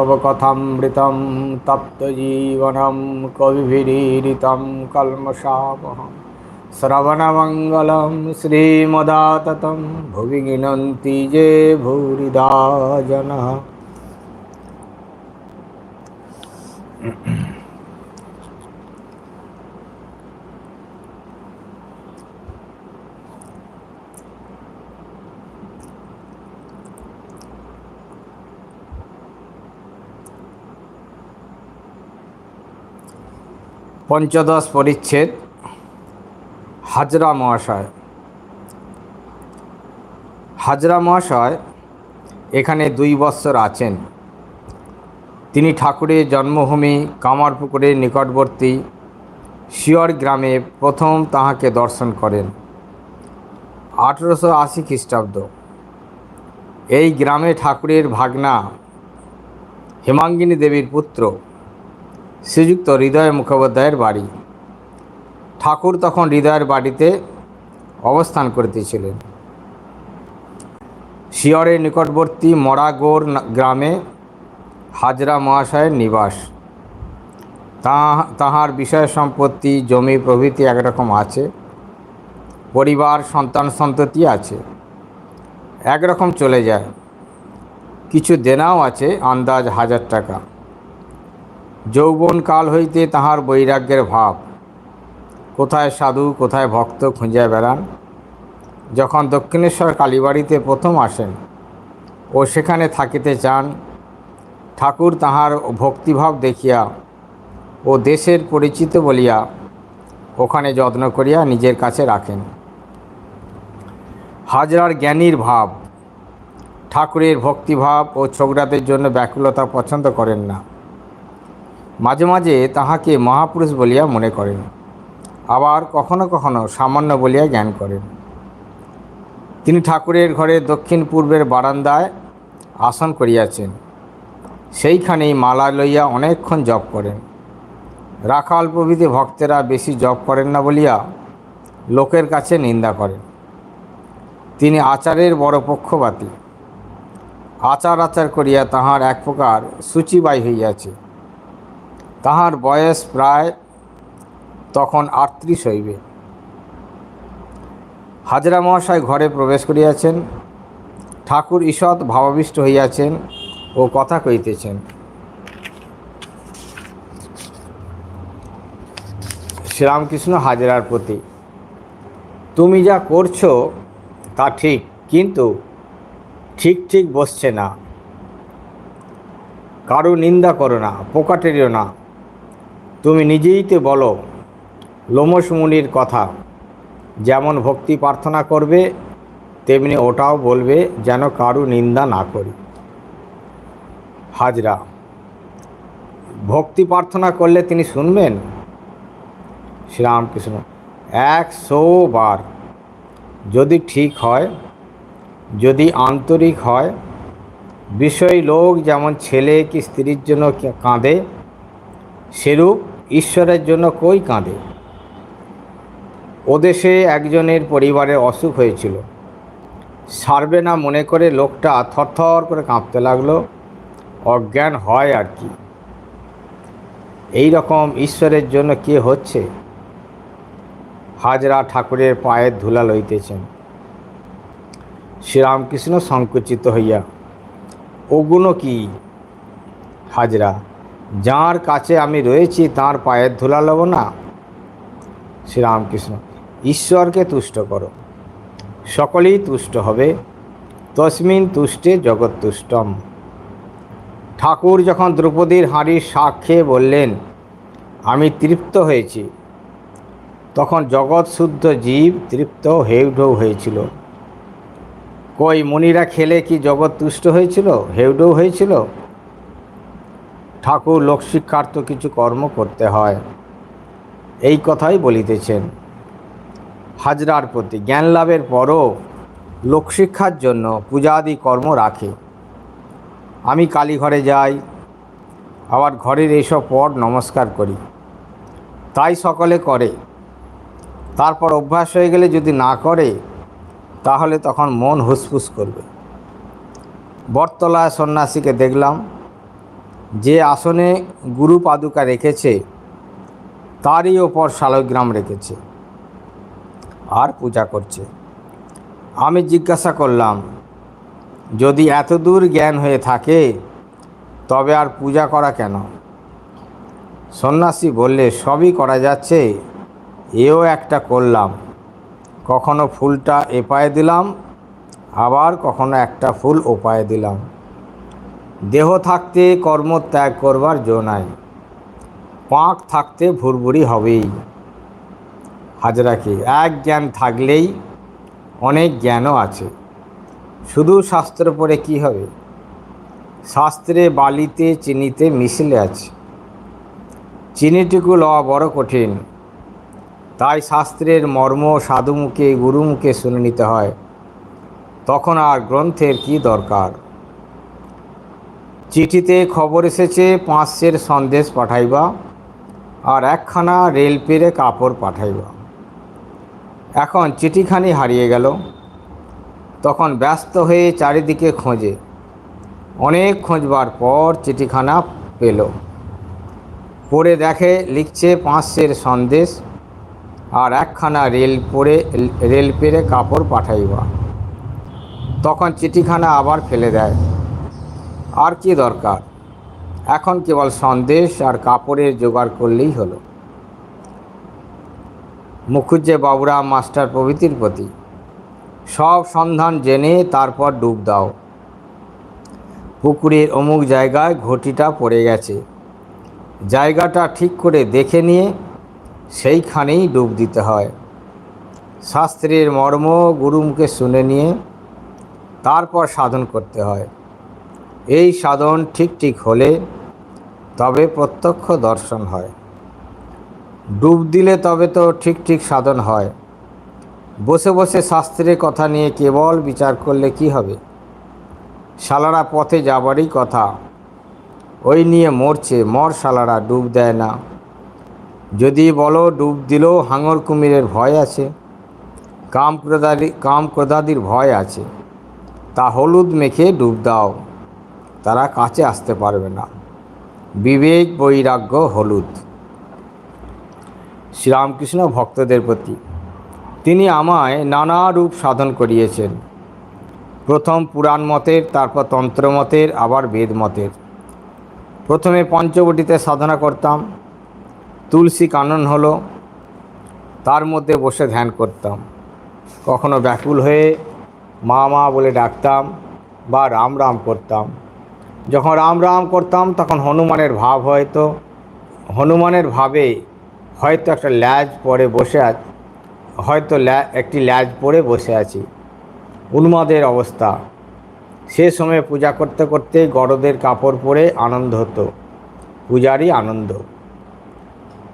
তবকথামৃতম তপ্তজীবনম কবিভিরীরিতম কলমশাবহম শ্রবণমঙ্গলম শ্রীমদাততম ভুবি গিনন্তি যে ভূরিদা জনা পঞ্চদশ পরিচ্ছেদ, হাজরা মহাশয়। হাজরা মহাশয় এখানে দুই বৎসর আছেন। তিনি ঠাকুরের জন্মভূমি কামারপুকুরের নিকটবর্তী শিয়র গ্রামে প্রথম তাহাকে দর্শন করেন। আঠেরোশো আশি খ্রিস্টাব্দ। এই গ্রামে ঠাকুরের ভাগনা হেমাঙ্গিনী দেবীর পুত্র শ্রীযুক্ত হৃদয় মুখোপাধ্যায়ের বাড়ি। ঠাকুর তখন হৃদয়ের বাড়িতে অবস্থান করিতেছিলেন। শিয়রের নিকটবর্তী মরাগোর গ্রামে হাজরা মহাশয়ের নিবাস। তাহার বিষয় সম্পত্তি, জমি, প্রভৃতি একরকম আছে। পরিবার, সন্তান সন্ততি আছে। একরকম চলে যায়। কিছু দেনাও আছে, আন্দাজ হাজার টাকা। যৌবন কাল হইতে তাহার বৈরাগ্যের ভাব। কোথায় সাধু, কোথায় ভক্ত খুঁজে বেড়ান? যখন দক্ষিণেশ্বর কালীবাড়িতে প্রথম আসেন ও সেখানে থাকিতে চান, ঠাকুর তাহার ভক্তিভাব দেখিয়া ও দেশের পরিচিত বলিয়া ওখানে যত্ন করিয়া নিজের কাছে রাখেন। হাজরার জ্ঞানীর ভাব। ঠাকুরের ভক্তিভাব ও ছোকরাদের জন্য ব্যাকুলতা পছন্দ করেন না। মাঝে মাঝে তাহাকে মহাপুরুষ বলিয়া মনে করেন, আবার কখনো কখনো সামান্য বলিয়া জ্ঞান করেন। তিনি ঠাকুরের ঘরের দক্ষিণ পূর্বের বারান্দায় আসন করিয়াছেন। সেইখানেই মালা লইয়া অনেকক্ষণ জপ করেন। রাখাল প্রভৃতি ভক্তেরা বেশি জপ করেন না বলিয়া লোকের কাছে নিন্দা করেন। তিনি আচারের বড় পক্ষপাতী। আচার আচার করিয়া তাহার এক প্রকার সূচিবাই হইয়াছে। তাহার বয়স প্রায় তখন আটত্রিশ হইবে। হাজরা মহাশয় ঘরে প্রবেশ করিয়াছেন, ঠাকুর ঈষৎ ভাবাবিষ্ট হইয়াছেন ও কথা কইতেছেন শ্রীরামকৃষ্ণ হাজরার প্রতি, তুমি যা করছ তা ঠিক, কিন্তু ঠিক ঠিক বসছে না। কারও নিন্দা করো না, পোকাটেরিও না। তুমি নিজেই তো বলো লোমস মুনির কথা। যেমন ভক্তি প্রার্থনা করবে, তেমনি ওটাও বলবে যেন কারু নিন্দা না করি। হাজরা, ভক্তি প্রার্থনা করলে তিনি শুনবেন? শ্রীরামকৃষ্ণ, একশো বার। যদি ঠিক হয়, যদি আন্তরিক হয়, বিষয় লোক যেমন ছেলে কি স্ত্রীর জন্য কাঁদে, সেরূপ ঈশ্বরের জন্য কই কাঁদে? ওদেশে একজনের পরিবারে অসুখ হয়েছিল। সারবে না মনে করে লোকটা থরথর করে কাঁপতে লাগল। অজ্ঞান হয় আর কি। এই রকম ঈশ্বরের জন্য কে হচ্ছে? হাজরা ঠাকুরের পায়ের ধুলা লইতেছেন। শ্রীরামকৃষ্ণ সংকুচিত হইয়া ওগুলো কি হাজরা? যার কাছে আমি রয়েছি, তার পায়ের ধুলা লব না। শ্রীরামকৃষ্ণ, ঈশ্বরকে তুষ্ট করো। সকলেই তুষ্ট হবে। তসমিন তুষ্টে জগৎ তুষ্টম। ঠাকুর যখন দ্রৌপদীর হাঁড়ির শাক খেয়ে বললেন, আমি তৃপ্ত হয়েছি। তখন জগৎ শুদ্ধ জীব তৃপ্ত হেউঢৌ হয়েছিল। কই মুনিরা খেলে কি জগৎ তুষ্ট হয়েছিল? হেউডৌ হয়েছিল? ঠাকুর লোকশিক্ষার তো কিছু কর্ম করতে হয়। এই কথাই বলিতেছেন। হাজরার প্রতি জ্ঞান লাভের পরও লোকশিক্ষার জন্য পূজাদি কর্ম রাখে। আমি কালীঘরে যাই, আবার ঘরের এইসব পট নমস্কার করি। তাই সকলে করে। তারপর অভ্যাস হয়ে গেলে যদি না করে, তাহলে তখন মন হুসফুস করবে। বটতলায় সন্ন্যাসীকে দেখলাম যে আসনে গুরু পাদুকা রেখেছে, তারই ওপর শালগ্রাম রেখেছে আর পূজা করছে। আমি জিজ্ঞাসা করলাম, যদি এতদূর জ্ঞান হয়ে থাকে, তবে আর পূজা করা কেন? সন্ন্যাসী বললে, সবই করা যাচ্ছে, এও একটা করলাম। কখনো ফুলটা এ পায়ে দিলাম, আবার কখনো একটা ফুল ওপায়ে দিলাম। দেহ থাকতে কর্ম ত্যাগ করবার জো নাই, পাঁক থাকতে ভুরভুরি হবেই। হাজরাকে এক জ্ঞান থাকলেই অনেক জ্ঞানও আছে। শুধু শাস্ত্র পড়ে কি হবে? শাস্ত্রে বালিতে চিনিতে মিশলে আছে। চিনিটুকু লওয়া বড় কঠিন। তাই শাস্ত্রের মর্ম সাধুমুখে, গুরুমুখে শুনে নিতে হয়। তখন আর গ্রন্থের কি দরকার? চিঠিতে খবর এসেছে, পাঁচশের সন্দেশ পাঠাইবা আর একখানা রেল পেরে কাপড় পাঠাইবা। এখন চিঠিখানি হারিয়ে গেল। তখন ব্যস্ত হয়ে চারিদিকে খোঁজে। অনেক খোঁজবার পর চিঠিখানা পেল। পড়ে দেখে লিখছে, পাঁচশের সন্দেশ আর একখানা রেল পরে, রেল পেরে কাপড় পাঠাইবা। তখন চিঠিখানা আবার ফেলে দেয়। আর কি দরকার? এখন কেবল সন্দেশ আর কাপড়ের জোগাড় করলেই হলো। মুখুজ্জে বাবুরা মাস্টার প্রভৃতির প্রতি, সব সন্ধান জেনে তারপর ডুব দাও। পুকুরের অমুক জায়গায় ঘটিটা পড়ে গেছে। জায়গাটা ঠিক করে দেখে নিয়ে সেইখানেই ডুব দিতে হয়। শাস্ত্রের মর্ম গুরুমুখে শুনে নিয়ে তারপর সাধন করতে হয়। এই সাধন ঠিক ঠিক হলে তবে প্রত্যক্ষ দর্শন হয়। ডুব দিলে তবে তো ঠিক ঠিক সাধন হয়। বসে বসে শাস্ত্রের কথা নিয়ে কেবল বিচার করলে কি হবে? শালারা পথে যাবারই কথা। ওই নিয়ে মরছে, মর শালারা, ডুব দেয় না। যদি বলো ডুব দিলেও হাঙর কুমিরের ভয় আছে, কাম ক্রোধাদি, কাম ক্রোধাদির ভয় আছে, তা হলুদ মেখে ডুব দাও। তারা কাছে আসতে পারবে না। বিবেক, বৈরাগ্য, হলুদ। শ্রীরামকৃষ্ণ ভক্তদের প্রতি তিনি আমায় নানা রূপ সাধন করিয়েছেন। প্রথম পুরাণ মতের, তারপর তন্ত্র মতের, আবার বেদ মতের। প্রথমে পঞ্চবটিতে সাধনা করতাম, তুলসী কানন হলো, তার মধ্যে বসে ধ্যান করতাম। কখনো ব্যাকুল হয়ে মা মা বলে ডাকতাম বা রাম রাম করতাম। যখন রাম রাম করতাম, তখন হনুমানের ভাব হয়তো। হনুমানের ভাবে হয়তো একটা ল্যাজ পরে বসে আছি হয়তো একটি ল্যাজ পরে বসে আছি। উন্মাদের অবস্থা। সে সময় পূজা করতে করতে গরদের কাপড় পরে আনন্দ হতো। পূজারই আনন্দ।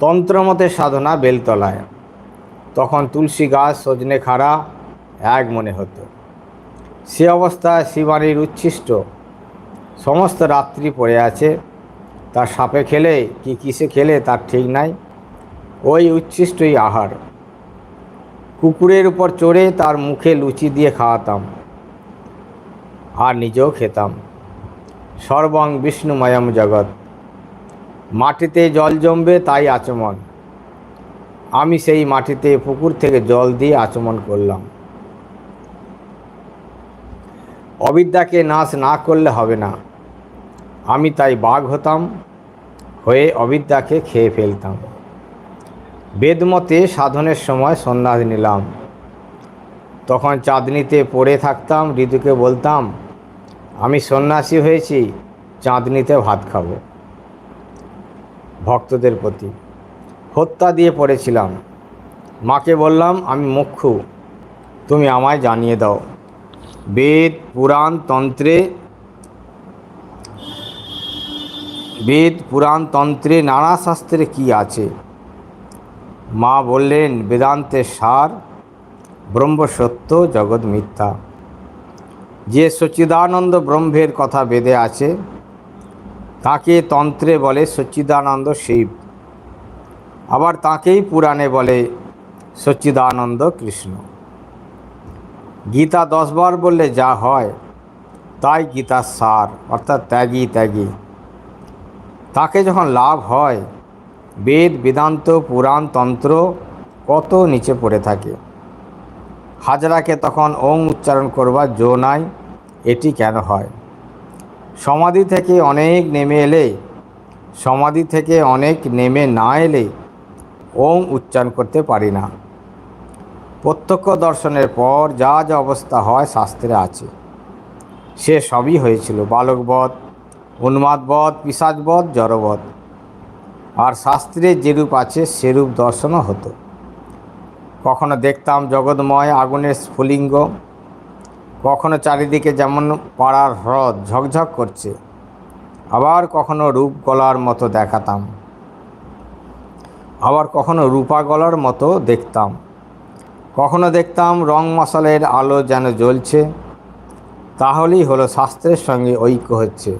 তন্ত্রমতে সাধনা বেলতলায়। তখন তুলসী গাছ, সজনে খাড়া, এক মনে হতো। সে অবস্থায় শিবানীর উচ্ছিষ্ট। সমস্ত রাত্রি পড়ে আছে। তার সাপে খেলে, কি কিসে খেলে তার ঠিক নাই। ওই উচ্ছিষ্টই আহার। কুকুরের উপর চড়ে তার মুখে লুচি দিয়ে খাওয়াতাম আর নিজেও খেতাম। সর্বং বিষ্ণুময়ম জগৎ। মাটিতে জল জমবে তাই আচমন। আমি সেই মাটিতে পুকুর থেকে জল দিয়ে আচমন করলাম। অবিদ্যাকে নাশ না করলে হবে না। আমি তাই বাঘ হতাম, হয়ে অবিদ্যাকে খেয়ে ফেলতাম। বেদমতে সাধনের সময় সন্ন্যাস নিলাম। তখন চাঁদনিতে পড়ে থাকতাম, ঋতুকে বলতাম, আমি সন্ন্যাসী হয়েছি, চাঁদনিতে ভাত খাব। ভক্তদের প্রতি হত্যা দিয়ে পড়েছিলাম। মাকে বললাম, আমি মুখ্যু, তুমি আমায় জানিয়ে দাও। বেদ, পুরাণ, তন্ত্রে বেদ, পুরাণ, তন্ত্রে, নানা শাস্ত্রে কি আছে? মা বললেন, বেদান্তের সার ব্রহ্ম সত্য জগৎ মিথ্যা। যে সচ্চিদানন্দ ব্রহ্মের কথা বেদে আছে, তাকে তন্ত্রে বলে সচ্চিদানন্দ শিব। আবার তাকেই পুরাণে বলে সচ্চিদানন্দ কৃষ্ণ। গীতা দশবার বললে যা হয়, তাই গীতার সার, অর্থাৎ ত্যাগী ত্যাগী। তাকে যখন লাভ হয়, বেদ, বেদান্ত, পুরাণ, তন্ত্র কত নিচে পড়ে থাকে। হাজরাকে তখন ওং উচ্চারণ করবার জো নাই, এটি কেন হয়? সমাধি থেকে অনেক নেমে এলে, সমাধি থেকে অনেক নেমে না এলে ওং উচ্চারণ করতে পারি না। প্রত্যক্ষ দর্শনের পর যা যা অবস্থা হয় শাস্ত্রে আছে। সে সবই হয়েছিল। বালকবধ উন্মাদবধ পিসাজবধ জড়বধ আর শাস্ত্রে যেরূপ আছে, সেরূপ দর্শনও হতো। কখনো দেখতাম জগৎময় আগুনের স্ফুলিঙ্গ, কখনো চারিদিকে যেমন পাড়ার হ্রদ ঝকঝক করছে, আবার কখনো রূপ গলার মতো দেখাতাম। আবার কখনো রূপা গলার মতো দেখতাম। কখনো দেখতাম রং মশালের আলো যেন জ্বলছে, তাহলেই হলো শাস্ত্রের সঙ্গে ঐক্য হচ্ছে।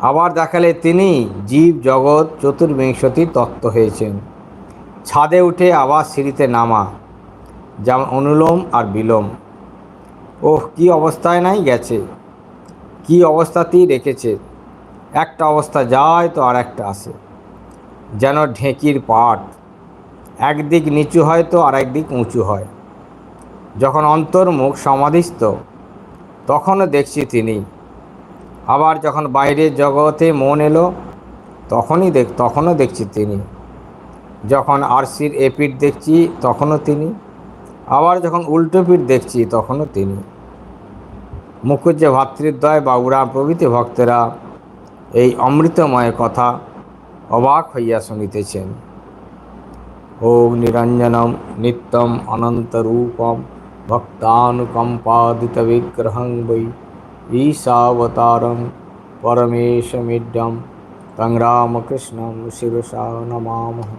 আবার দেখালে তিনি জীব জগৎ চতুর্বিংশতি তত্ত্ব হয়েছেন। ছাদে উঠে আবার সিঁড়িতে নামা, যেমন অনুলোম আর বিলোম। ওহ, কি অবস্থায় নাই গেছে, কি অবস্থাতেই রেখেছে। একটা অবস্থা যায় তো আর একটা আসে, যেন ঢেঁকির পাট। একদিক নিচু হয় তো আর একদিক উঁচু হয়। যখন অন্তর্মুখ সমাধিস্থ, তখনও দেখছি তিনি আবার যখন বাইরের জগতে মন এলো, তখনই দেখ তখনও দেখছি তিনি। যখন আরসির এপিট দেখছি, তখনও তিনি। আবার যখন উল্টো পিঠ দেখছি, তখনও তিনি। মুখুজ্জ ভাতৃদ্বয় বাবুরা প্রভৃতি ভক্তেরা এই অমৃতময় কথা অবাক হইয়া শুনিতেছেন। ওম নিরঞ্জনম নিত্যম অনন্তরূপম ভক্তানুকম্পাদিত বিগ্রহং বৈ ईशावतारं परमेशमिड्डं तं रामकृष्णं शिरसा नमामः